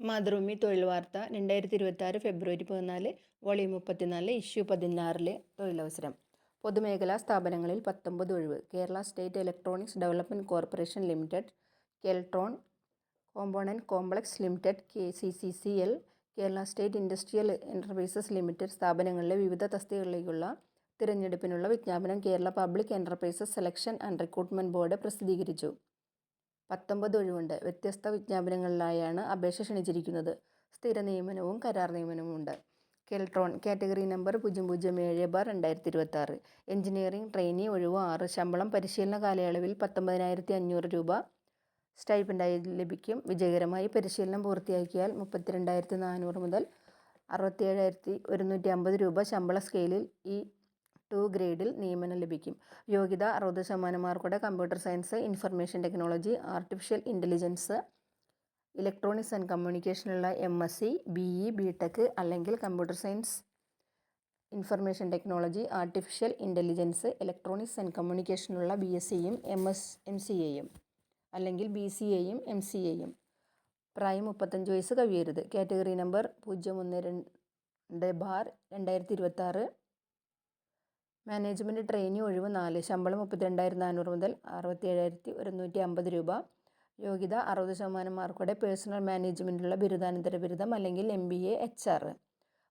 മാതൃഭൂമി തൊഴിൽ വാർത്ത രണ്ടായിരത്തി ഇരുപത്തി ഫെബ്രുവരി പതിനാല് വോളിയം മുപ്പത്തിനാല് ഇഷ്യൂ പതിനാറിലെ തൊഴിലവസരം. പൊതുമേഖലാ സ്ഥാപനങ്ങളിൽ പത്തൊമ്പത് ഒഴിവ്. Kerala state electronics development corporation limited Keltron component complex limited K C C C L Kerala state industrial enterprises limited സ്ഥാപനങ്ങളിലെ വിവിധ തസ്തികകളിലേക്കുള്ള തിരഞ്ഞെടുപ്പിനുള്ള വിജ്ഞാപനം Kerala public enterprises selection and recruitment board പ്രസിദ്ധീകരിച്ചു. പത്തൊമ്പത് ഒഴിവുണ്ട്. വ്യത്യസ്ത വിജ്ഞാപനങ്ങളിലായാണ് അപേക്ഷ ക്ഷണിച്ചിരിക്കുന്നത്. സ്ഥിര നിയമനവും കരാർ നിയമനവും ഉണ്ട് കെൽട്രോൺ കാറ്റഗറി നമ്പർ പൂജ്യം പൂജ്യം ഏഴ് ബാർ രണ്ടായിരത്തി ഇരുപത്തി ആറ് എഞ്ചിനീയറിംഗ് ട്രെയിനി ഒഴിവ് ആറ്. ശമ്പളം പരിശീലന കാലയളവിൽ പത്തൊമ്പതിനായിരത്തി അഞ്ഞൂറ് രൂപ. സ്റ്റൈപ്പൻഡായി ലഭിക്കും. വിജയകരമായി പരിശീലനം പൂർത്തിയാക്കിയാൽ മുപ്പത്തിരണ്ടായിരത്തി നാനൂറ് മുതൽ അറുപത്തിയേഴായിരത്തി ഒരുന്നൂറ്റി അമ്പത് രൂപ ശമ്പള സ്കെയിലിൽ ഈ ടു ഗ്രേഡിൽ നിയമനം ലഭിക്കും. യോഗ്യത അറുപത് ശതമാനം മാർക്കോടെ computer science information technology artificial intelligence electronics and കമ്മ്യൂണിക്കേഷനുള്ള M S C B E B tech അല്ലെങ്കിൽ computer science information technology artificial intelligence electronics and കമ്മ്യൂണിക്കേഷനുള്ള B S സിയും എം എസ് എം സി എയും അല്ലെങ്കിൽ ബി സി എയും M C എയും. പ്രായം മുപ്പത്തഞ്ച് വയസ്സ് കവിയരുത് category number പൂജ്യം ഒന്ന് രണ്ട് ബാർ രണ്ടായിരത്തി ഇരുപത്താറ്. മാനേജ്മെന്റ് ട്രെയിനി ഒഴിവ് നാല് ശമ്പളം മുപ്പത്തിരണ്ടായിരത്തി നാനൂറ് മുതൽ അറുപത്തി ഏഴായിരത്തി ഒരുന്നൂറ്റി അമ്പത് രൂപ. യോഗ്യത അറുപത് ശതമാനം മാർക്കോടെ പേഴ്സണൽ മാനേജ്മെന്റിലുള്ള ബിരുദാനന്തര ബിരുദം അല്ലെങ്കിൽ M B A H R.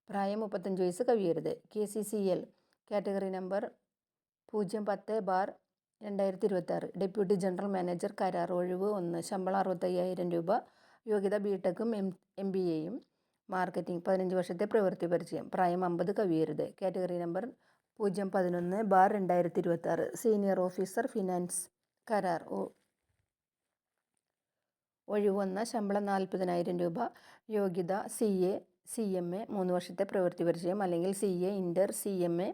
പ്രായം മുപ്പത്തഞ്ച് വയസ്സ് കവിയരുത് K C C L. Category number പൂജ്യം പത്ത് ബാർ രണ്ടായിരത്തി ഇരുപത്താറ്. ഡെപ്യൂട്ടി ജനറൽ മാനേജർ കരാർ ഒഴിവ് ഒന്ന് ശമ്പളം അറുപത്തയ്യായിരം രൂപ. യോഗ്യത ബി ടെക്കും എം എം ബി എയും. മാർക്കറ്റിംഗ് പതിനഞ്ച് വർഷത്തെ പ്രവൃത്തി പരിചയം. പ്രായം അമ്പത് കവിയരുത് കാറ്റഗറി നമ്പർ പൂജ്യം പതിനൊന്ന് ബാർ രണ്ടായിരത്തി ഇരുപത്തി ആറ് സീനിയർ ഓഫീസർ ഫിനാൻസ് കരാർ. ഒഴിവൊന്ന ശമ്പളം നാൽപ്പതിനായിരം രൂപ യോഗ്യത C A C M A മൂന്ന് വർഷത്തെ പ്രവൃത്തി പരിചയം അല്ലെങ്കിൽ C A inter C M A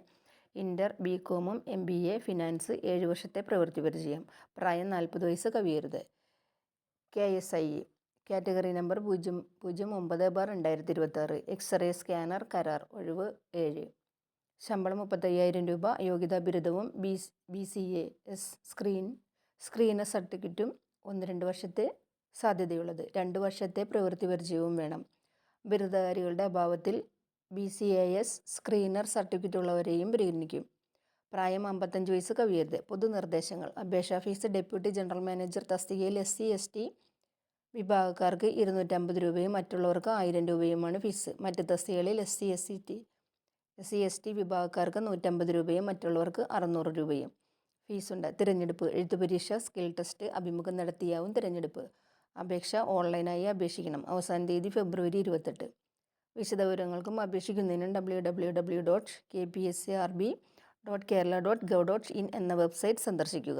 inter B കോമും M B A finance ഏഴ് വർഷത്തെ പ്രവൃത്തി പരിചയം. പ്രായം നാൽപ്പത് വയസ്സ് കവിയരുത്. K S I. Category number പൂജ്യം പൂജ്യം ഒമ്പത് ബാർ രണ്ടായിരത്തി ഇരുപത്താറ് എക്സ്റേ സ്കാനർ കരാർ. ഒഴിവ് ഏഴ്. ശമ്പളം മുപ്പത്തയ്യായിരം രൂപ യോഗ്യതാ ബിരുദവും B B C A S screen screener സർട്ടിഫിക്കറ്റും ഒന്ന് രണ്ട് വർഷത്തെ സാധ്യതയുള്ളത്. രണ്ട് വർഷത്തെ പ്രവൃത്തി പരിചയവും വേണം. ബിരുദധാരികളുടെ അഭാവത്തിൽ B C A S screener certificate ഉള്ളവരെയും പരിഗണിക്കും. പ്രായം അമ്പത്തഞ്ച് വയസ്സ് കവിയരുത്. പൊതുനിർദ്ദേശങ്ങൾ. അപേക്ഷാ ഫീസ് ഡെപ്യൂട്ടി ജനറൽ മാനേജർ തസ്തികയിൽ എസ് സി എസ് ടി വിഭാഗക്കാർക്ക് ഇരുന്നൂറ്റമ്പത് രൂപയും മറ്റുള്ളവർക്ക് ആയിരം രൂപയുമാണ് ഫീസ്. മറ്റ് തസ്തികകളിൽ S C S C T S C S T വിഭാഗക്കാർക്ക് നൂറ്റമ്പത് രൂപയും മറ്റുള്ളവർക്ക് അറുന്നൂറ് രൂപയും. ഫീസുണ്ട്. തിരഞ്ഞെടുപ്പ് എഴുത്തുപരീക്ഷ സ്കിൽ ടെസ്റ്റ് അഭിമുഖം നടത്തിയാവും തിരഞ്ഞെടുപ്പ്. അപേക്ഷ ഓൺലൈനായി അപേക്ഷിക്കണം. അവസാന തീയതി ഫെബ്രുവരി ഇരുപത്തെട്ട്. വിശദവിവരങ്ങൾക്കും അപേക്ഷിക്കുന്നതിനും W W W dot K P S C R B dot Kerala dot gov dot in എന്ന വെബ്സൈറ്റ് സന്ദർശിക്കുക.